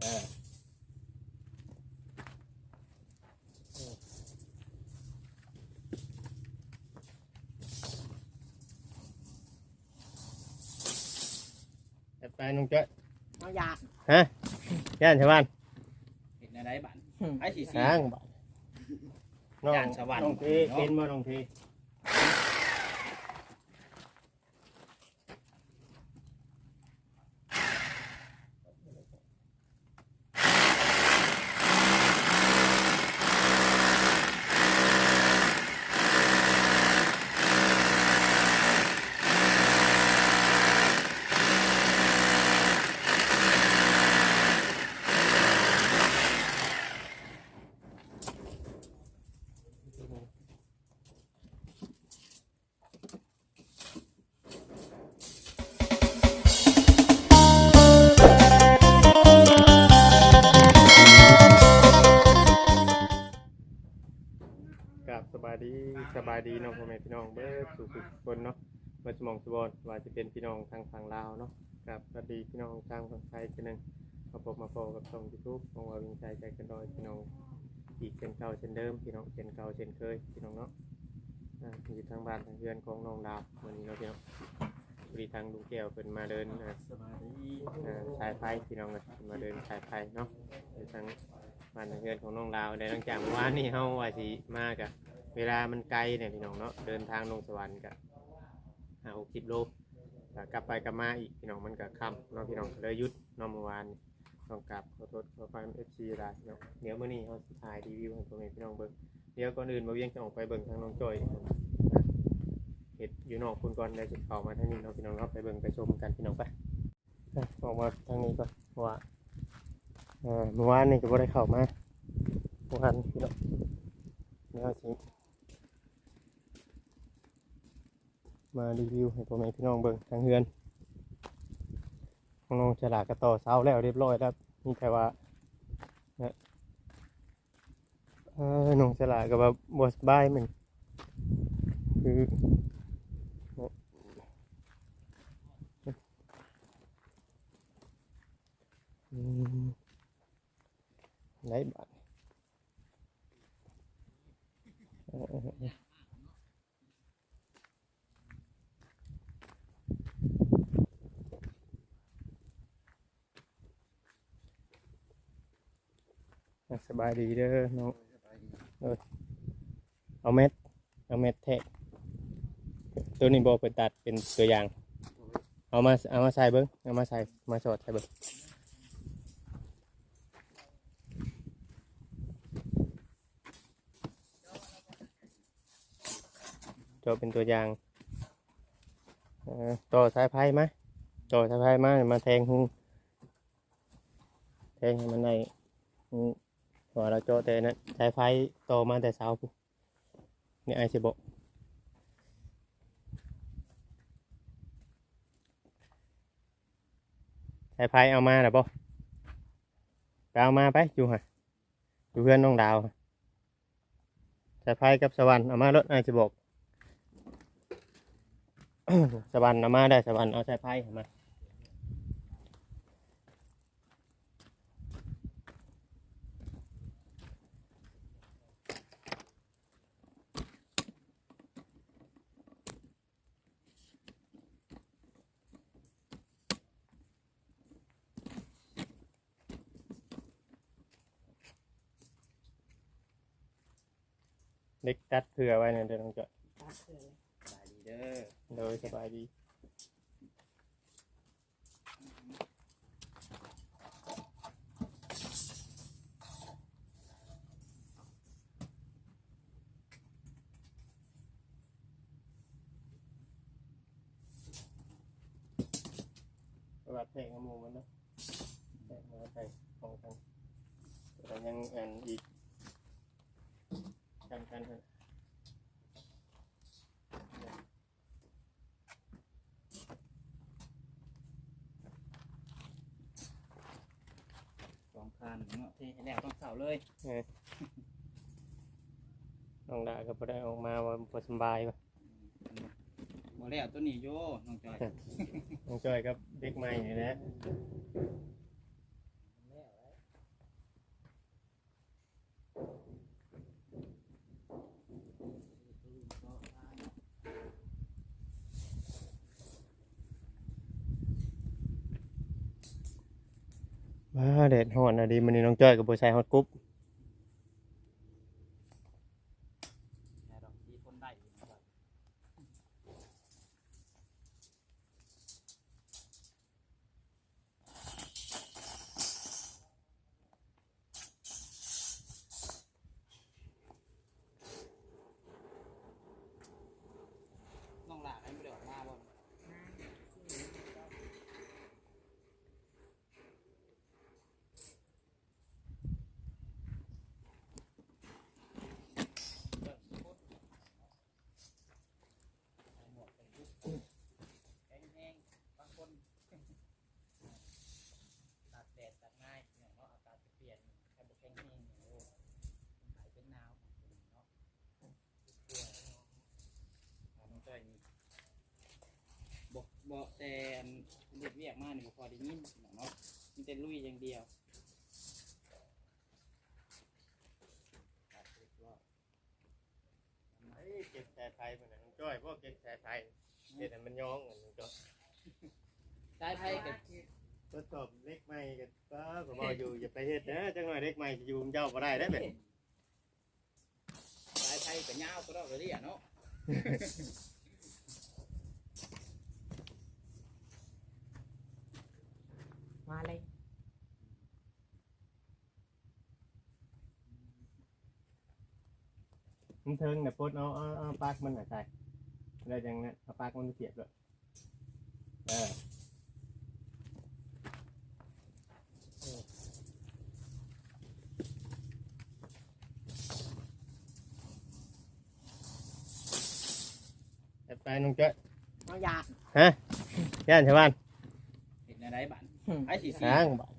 เออไปน้องจ้อยเอาอยากฮะย่านชาวบ้านเห็นอะไรบ้านไอ้สีสีช้างบ้านน้องย่านชาวบ้านน้องทีเป็นบ่น้องที สู่ทุกคนเนาะมาสมองสบอนว่าจะเป็นพี่น้องทางฝั่งลาวเนาะกับสวัสดีพี่น้องทางฝั่งไทยกันหนึ่งมาพบมาพบกับช่องยูทูบของเราวิงใจใจกันดอยพี่น้องอีกเช่นเก่าเช่นเดิมพี่น้องเช่นเก่าเช่นเคยพี่น้องเนาะอ่าอยู่ทางบ้านทางเรือนของน้องดาววันนี้เราพี่น้องพอดีทางลุงแก้วเป็นมาเดินอ่าสายไฟพี่น้องเลยมาเดินสายไฟเนาะอยู่ทางบ้านทางเรือนของน้องดาวในหลังจากเมื่อวานนี้เฮาว่าสิมากะ เวลามันไกลเนี่ยพี่น้องเนาะเดินทางลงสวรรค์กับห้าหกสิบโลก็กลับไปกลับมาอีกพี่น้องมันก็ค่ำเนาะพี่น้องเลยหยุดเนาะเมื่อวานต้องกลับขอโทษขอความเอฟซีได้เนาะเดี๋ยวมื้อนี้เขาสิถ่ายรีวิวให้พ่อแม่พี่น้องเบิ่งเดี๋ยวก่อนอื่นมาเวียงจะออกไปเบิ่งทางน้องจอยเห็ดอยู่นอกคุณก่อนได้สิเข้ามาทางนี้เนาะพี่น้องเนาไปเบิ่งไปชมกันพี่น้องไปอะออกมาทางนี้ก่อนเพราะว่าเอ่อเมื่อวานนี่ก็บ่ได้เข้ามาเมื่อวานพี่น้องเดี๋ยวสิ มารีวิวให้พ่อแม่พี่น้องเบิ่งทางเฮือนน้องฉลากกระต่อเสาแล้วเรียบร้อยแล้วมีแต่ว่าเนี่ยเออน้องฉลากก็ว่าบสบายมันคือไหนบ้านเออเออเออ อะ สบายดีเด้อน้องเออเอาเม็ด เอาเม็ดแทะตัวนี้บอกไปตัดเป็นตัวอย่าง เอามา เอามาใส่เบิ้งเอามาใส่ มาสอดใส่เบิ้งจอเป็นตัวอย่างต่อสายไฟไหมต่อสายไฟมา มาแทงหุงแทงให้มันได้อื พอเราโจแต่นั้นสายไฟโตมาแต่เช้าปุ๊บนี่ไอซิบกสายไฟเอามาหรือบ่เอามาไปอยู่ฮะอยู่เพื่อนน้องดาวสายไฟกับสวรรค์เอามารถไอซิบกสวรรค์เอามาได้สวรรค์เอาสายไฟมา เล็กตัดเผื่อไว้เนี่ยเดี๋ยวต้องจอดตัดเสือเลยสบายดีเด้อโดยสบายดี ประวัติเพลงของหมูมันเนาะแต่มาใส่ของกันแต่ยังอันอีกกันกันเถอะ สองพันเนาะ ที่ให้แล้วต้องเสาเลยน้องดาก็บ่ได้ออกมาว่าบ่สำบายว่ะบ่แล้วตัวนี้โยน้องจอยน้องจ้อยกับเด็กใหม่นี่แหละ ว้าแดดฮ้อนอะดีมื้อนี้น้องจ้อยก็บ่ใส่ฮอตกรุ๊บ แค่ดอกที่คนได้อยู่นะครับ น้องหลานให้ไม่ได้ออกมาบ่แห้งๆบางคนตากแดดตากง่ายเนี่ยเนาะอากาศจะเปลี่ยนแค่บุกแห้งๆเนี่ยโอ้มันหายเป็นหนาวเนาะกลัวเนาะอ่าน้องจ้อยนี่ บอกบอกแต่อันเด็กเวียกมากนี่บ่พอได้ยินเนาะมีแต่ลุยอย่างเดียวตัดเรียบร้อยไอ้เก็บสายไฟพุ่นน่ะน้องจ้อยบ่เก็บสายไฟเฮ็ดให้มันย้องอะน้องจ้อยสายไฟกับทดสอบเล็กใหม่ก็ก็ก็บอกอยู่อย่าไปเฮ็ดนะจังหน่อยเล็กใหม่สิอยู่กับเจ้าบ่ได้ได้อเบ็ดสายไฟกับยาวก็ได้เลยเนาะ มาเลย มันเทิงน่ะปลดเอาเอาเอาปลั๊กมันน่ะใส่แล้วจังนั้นเอาปลั๊กมันไปเสียบด้วยเออจัดไปน้องจ้อยเอายาฮะย่านชาวบ้านเห็นอะไรบ้านไอ้สีสี ทางบ้าน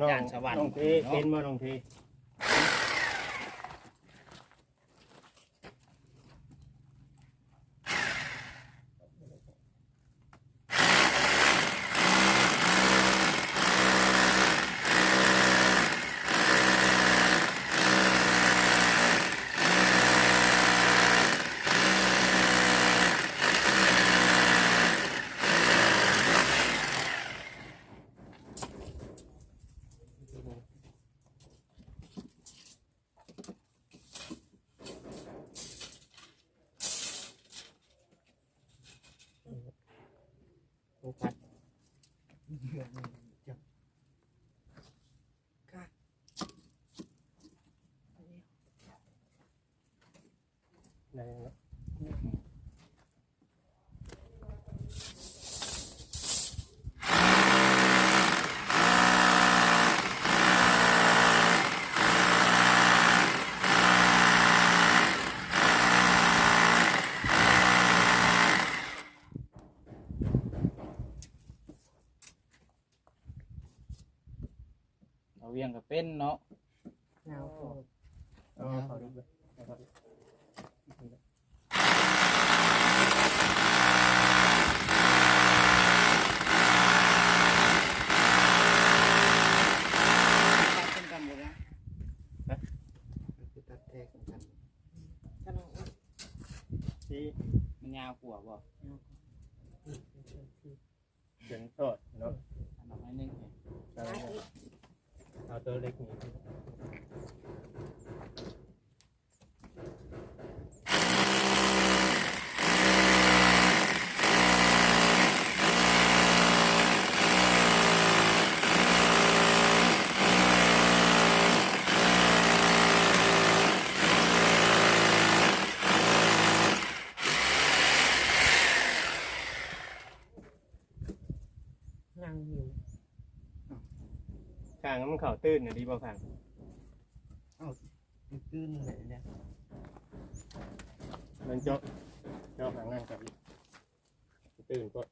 น้องย่านชาวบ้าน น้องทีเป็นบ่น้องที งกับเป็นเนาะหนาวโผล่เอาขอดูด้วยเอาขอดูเป็นกันหมดนะตัดแทรกกันจะลองเอาที่มันยาวกว่าบ่เขียนโทษเนาะอันนั้นไม่นึงเอา เอาตัวเล็กนี่นั่างมันเข่าตื้นน่ะดีบ่ข้างตื้นเลยเนี่ยมันเจาะเจาะข้างนั่นกับอีกตื้นก็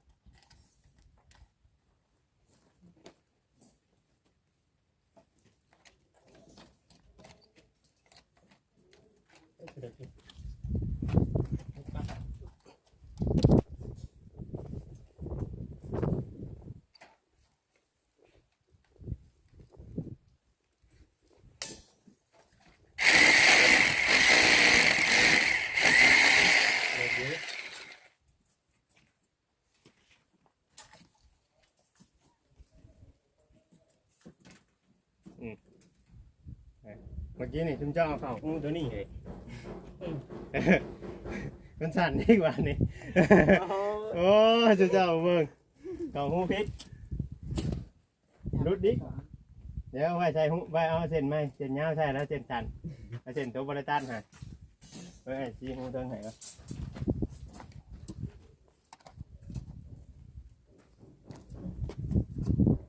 เล็กเยอะ เมื่อกี้นี่ชุมเจ้าเอาเข้าหูตัวนี้เลยมันสั่นดีกว่านี่ โอ้ยชุมเจ้าเบิ่งเข้าหูพิษ รุดดิ เดี๋ยวไว้ใส่หูไว้เอาเส้นไหมเส้นยาวใช่แล้วเส้นตันเอาเส้นตัวบริตันฮะเฮ้ยชี้หูเทิงไหนวะ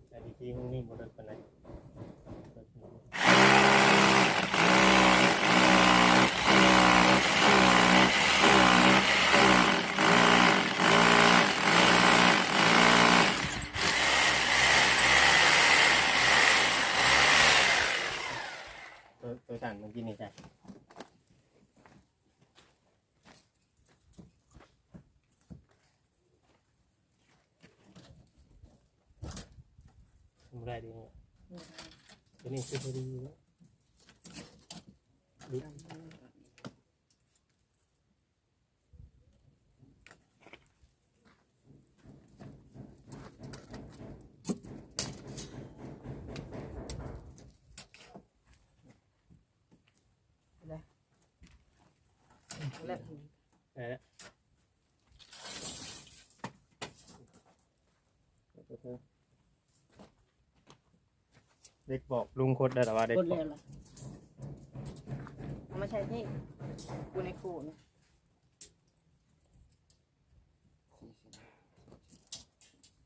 แต่ที่ชี้หูนี่บริตันไหน ตัวตัวสั่ นเมื่อกี้นี่ใช่ทำไรดีเนี่ยตัวนี้คือพอดี แล้วดิเแล้วออเด็กบอกลุงโคตรได้หรอว่าเด็กคนบเร็อกวละเอามาใช้ที่กูในคูนะ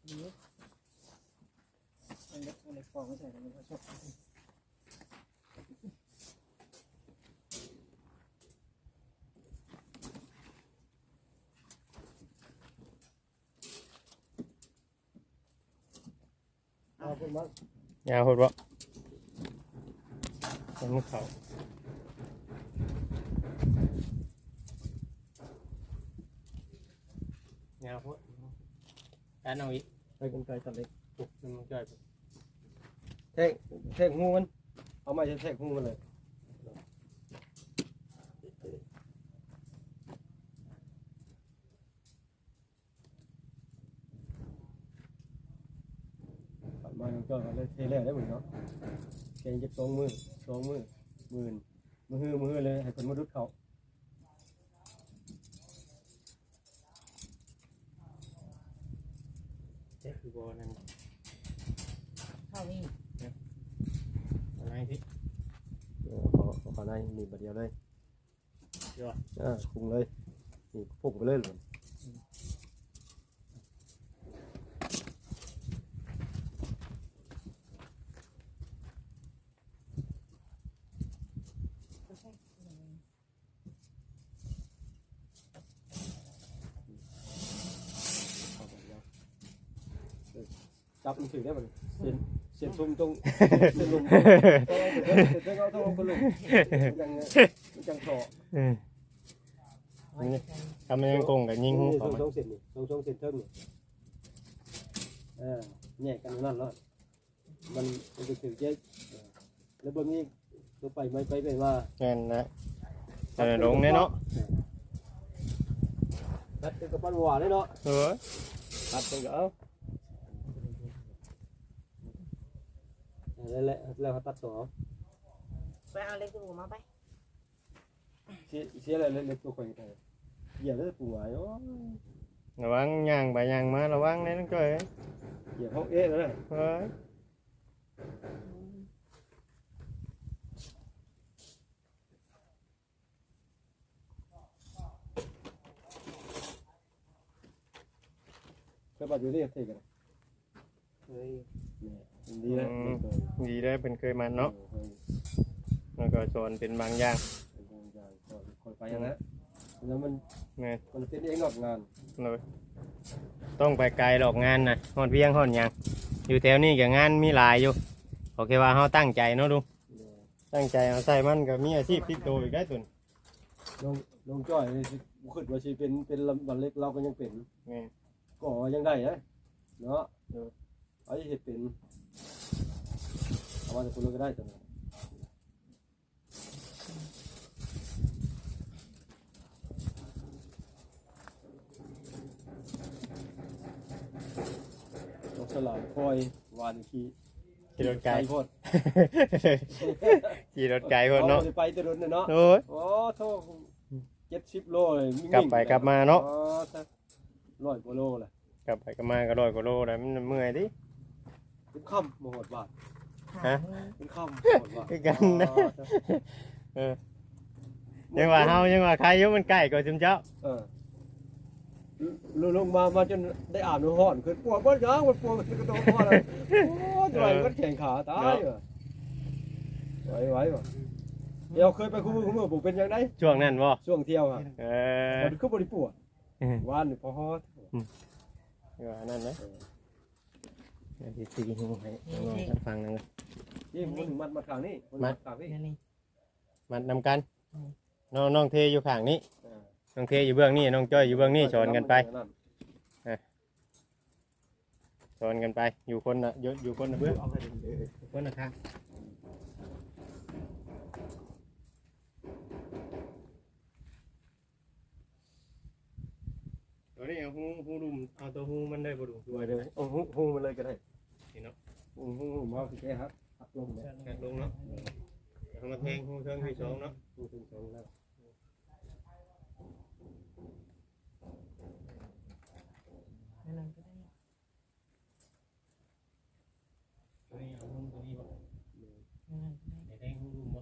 นี่มันเล็กมันเล็กฟองไม่ใช่มันก็ชอบ เอาคุณบ้าง ยาวโคตรวะมันมุกเขายาวโคตรการเอาอีกไปกันไกลตัดเล็กปุ๊บมันจ่อยปุ๊บแทงแทงหูมัน เอาไม้จะแทงหูมันเลย ปัดมามันก็เลยเทแรกได้เหมือนเนาะแกงจะสองมือสองมือหมื่นมือฮือมือฮือเลยให้คนมาดุดเขาเจ๊คือบอลนั่นเข้านี่อะไรที่เออขอขอขอในนี่บัดเดียวเลยยอดอ่าคุงเลยนี่พุ่งไปเลยเลย ไม่ใช่ เอาไปแล้วเออจับมัน ถือได้มันเสียนเสียนทุ่มตรงเสียนลงต้องเอาต้องเอาคนลงยังมันจังเฉาะทำมันยังกงกับยิงหูนี่เขาสองมาสองเส้นนี่สองสองเส้นเทิงนี่เออแยกกันนั่นแล้วมันมันจะถือเจ๊เออแล้วบนนี้ตัวไปไม่ไปไปมาแน่นนะแต่ลงเนี่ยเนาะตัดเป็นกระปั้นหวานเลยเนาะเออตัดเป็นก็เอา แล้วแล้วแล้วเขาตัดต่อไปเอาเล็กตัวมาไปเสียเสียอะไรเล็กตัวคนไทยเหยียบแล้วปูหวายโอ้ยระวังย่างไปย่างมาระวังเนี่ยนั่นก็เอ้ยเหยียบห้องเอ๊ะเลยเฮ้ยก็ปัดอยู่ที่เทกันเฮ้ยดีแล้วดีได้เป็นเคยมาเนาะแล้วก็สอนเป็นบางอย่างคอยไปอย่างนั้นแล้วมันแม่นมันเป็นเองงอกงานเลยต้องไปไกลหรอกงานนะฮอดเวียงฮอดหยังอยู่แถวนี้ก็งานมีหลายอยู่โอเคว่าเฮาตั้งใจเนาะดูตั้งใจเอาใส่มันก็มีอาชีพติดตัวอีกได้ตุนลงลงจ้อยนี่สิขึ้นว่าสิเป็นเป็นลำบันเล็กเราก็ยังเป็น แม่นก็ยังได้นะเนาะ เอาที่เห็ดเป็นเอามาจากคุณก็ได้แต่ต้องสลายคอยวานอีกทีขี่รถไกลโพดขี่รถไกลคนเนาะอไปแตะลุนน่ะเนาะโอ้ยโอ้โทษเจ็ดสิบโลเลยมิ่งๆกลับไปกลับมาเนาะอ๋อซะร้อยกว่าโลเลยกลับไปก็มาก็ร้อยกว่าโลแล้วมันเมื่อยดิ เป็นค่ำโมโหดบาทฮะ เป็นค่ำโมโหดบาทคือกันนะอ๋อซะเออยังว่าเฮายังว่าใครอยู่มันใกล้กว่าจุมเจ้า เออลงลงมามาจนได้อ่านหัวห่อนขึ้นปวดบ้านยางมันปวดมันกระโดดพ่อเลยโอ้ยไหวมันแข่งขาตายว่ะไหวไหวว่ะเดี๋ยวเคยไปคู่มือคู่มือผมเป็นยังไงช่วงนั้นบ่ ช่วงเที่ยวฮะเออมันคือบริปวดอืมวานนี่พอฮอดว่านั่นนะ เดี๋ยวสิตีหูให้น้องๆท่านฟังหนึงนะนี่มันถึงมัดมาทางนี้มันมัดทางนี้นี่นี่มัดนำกันน้องน้องเทอยู่ข้างนี้ อ่าน้องเทอยู่เบื้องนี้น้องจ้อยอยู่เบื้องนี้สอนกันไปสอนกันไป อยู่คนน่ะอยู่อยู่คนน่ะเบื้องคนน่ะข้างตัวนี้เอาหูหูดุมเอาตัวหูมันได้บ่ดุด้วยเลยโอ้โหหูมันเลยก็ได้นี่เนาะหูหูหูมาสิแกครับหักลงเนี่ยแกะลงเนาะเอามาแทงหูเชิงที่สองเนาะหูถึงสองแล้วนั่นก็ได้ตัวนี้เอาหูตัวนี้บ่นั่นเดี๋ยวแทงหูดุมบ่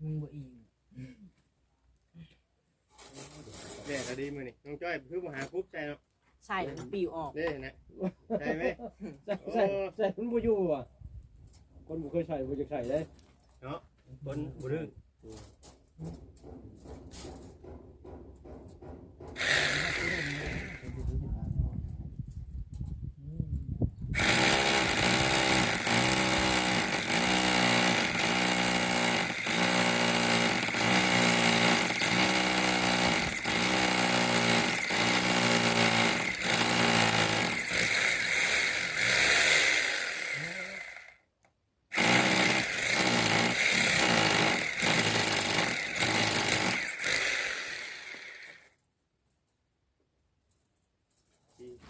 มึงบ่อีแม่ก็ดีมื้อนี่น้องจ้อยคือบ่หาปุ๊บใจเนาะ ใช่ปิวออกเด้นะใช่ไหม ใส่ใส่ใส่มันบ่อยู่อะคนบ่เคยใส่บ่จะใส่ได้คนบ่ดื้อที่เ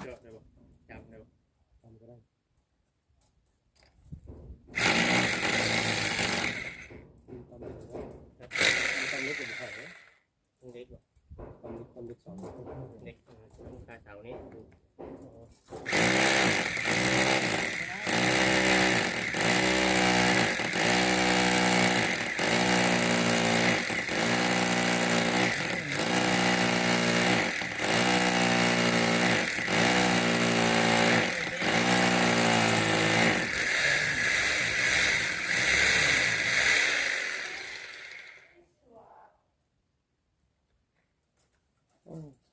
จาะได้บ่จับได้บ่ทำก็ได้ทำเลยว่าทำเล็กกว่าไข่ต้องเล็กบ่ทำทำเล็กสองเล็กเออต้องคาเสานี้ อ่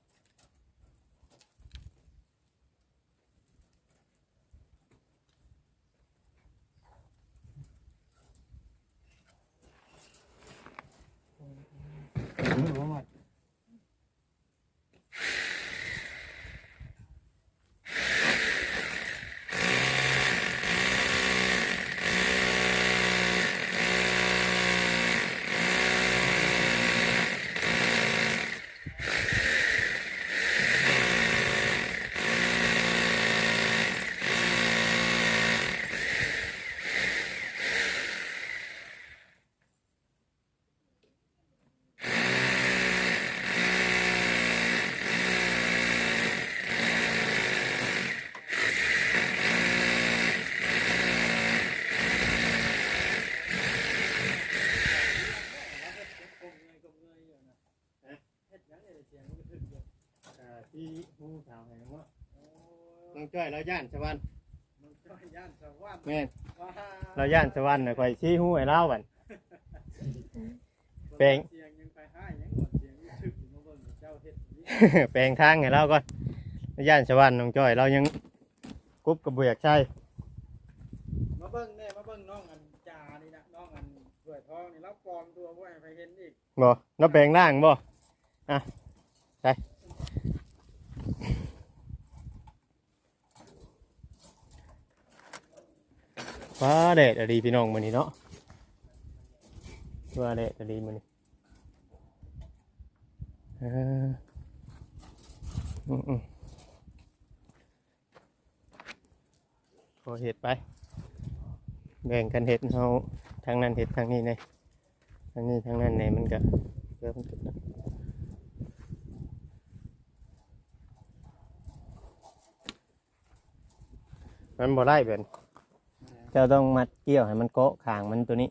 จ้อยเราย่านสวรรค์มันก็ย่านสวรรค์แม่นว่าเราย่านสวรรค์น่ะข่อยชี้หู้ให้เล่าบัด แปลงเสียงยังไปให้ยังหมดเสียงยังถึกอยู่มาเบิ่งเจ้าเฮ็ดนี่แปลงทางให้เราก่อนเราย่านสวรรค์น้องจ้อย เรายังกรุ๊บกระเบือกใช่มาเบิ่งแน่มาเบิ่งน้องอันจานี่นะน้องอันถ้วยทองนี่แล้วปลอมตัวบ่ให้ไปเห็นอีกบ่เราแปลงร่างบ่อะใช่ ฟ้าแดดอะดีพี่น้องมื้อนี้เนาะฟ้าแดดอะดีมื้อนี้เอออืมๆพอเห็ดไป แบ่งกันเห็ดเฮาทางนั้นเห็ดทางนี้เลยทางนี้ทางนั้นเนี่ยมันก็เริ่มนก็มันบ่ได้เป็น เจ้าต้องมัดเกี่ยวให้มันเกาะขางมันตัวนี้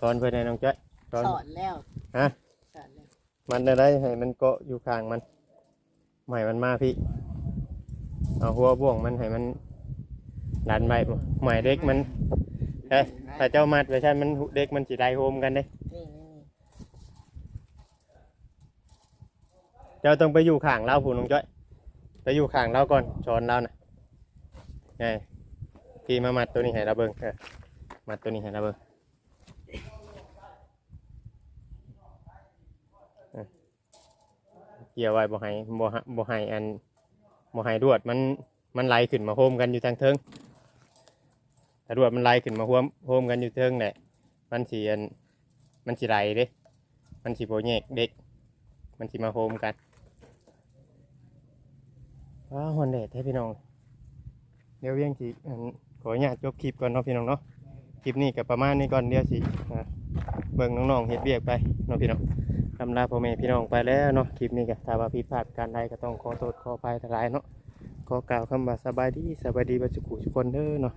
สอนเพื่อนให้น้องจ้อยสอนสอนแล้วฮะสอนแล้วมันได้ให้มันเกาะอยู่ข้างมันใหม่มันมาพี่เอาหัวบ่วงมันให้มันดันไปใหม่เด็กมันเอ้ยถ้าเจ้ามัดไว้ใช่มันเด็กมันสิได้โฮมกันเด้นี่นี่นี่เจ้าต้องไปอยู่ข้างเราผู้น้องจ้อย ไปอยู่ข้างเราก่อนชอนเราน่ะไง พี่มามัดตัวนี้ให้เราเบิ่งเออมัดตัวนี้ให้เราเบิ่งเกี่ยวไว้บ่ให้บ่บ่ให้อันบ่ให้รวดมันมันไหลขึ้นมาโฮมกันอยู่ทางเทิงถ้ารวดมันไหลขึ้นมาโฮมโฮมกันอยู่เทิงเนี่ยมันสิอันมันสิไหลเด้ มันสิโบแยกเด็ก มันสิมาโฮมกันว้าหอนแดดให้พี่น้อง เดี๋ยวเวียงสิอัน ขออนุญาตจบคลิปก่อนเนาะพี่น้องเนาะคลิปนี้กับประมาณนี้ก่อนเดียวสิเบิ่งน้องๆเฮ็ดเบียกไปเนาะพี่น้องทำลาพ่อแม่พี่น้องไปแล้วเนาะคลิปนี้กับถ้าว่าผิดพลาดการใดก็ต้องขอโทษขออภัยทลายเนาะขอกล่าวคำว่าสบายดีสบายดีบัดสุขุทุกคนเด้อเนาะ